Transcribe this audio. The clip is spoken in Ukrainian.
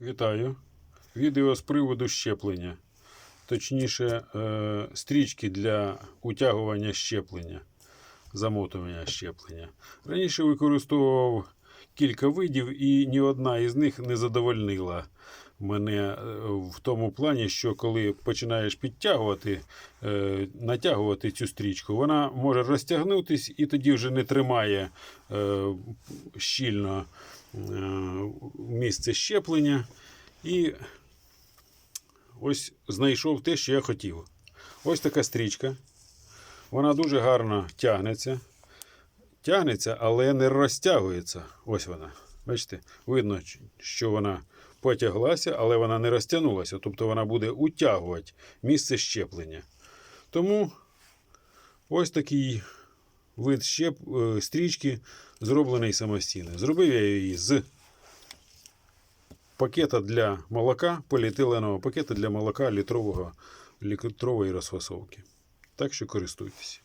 Вітаю. Відео з приводу щеплення. Точніше, е, стрічки для утягування щеплення, замотування щеплення. Раніше використовував кілька видів, і ні одна із них не задовольнила мене е, в тому плані, що коли починаєш підтягувати, е, натягувати цю стрічку, вона може розтягнутись і тоді вже не тримає е, щільно місце щеплення. І ось знайшов те, що я хотів. Ось така стрічка. Вона дуже гарно тягнеться. Тягнеться, але не розтягується. Ось вона. Бачите, видно, що вона потяглася, але вона не розтягнулася. Тобто вона буде утягувати місце щеплення. Тому ось такий вид щеп... е, стрічки зроблений самостійно. Зробив я її з пакета для молока, поліетиленового пакета для молока літрового, літрової розфасовки. Так що користуйтесь.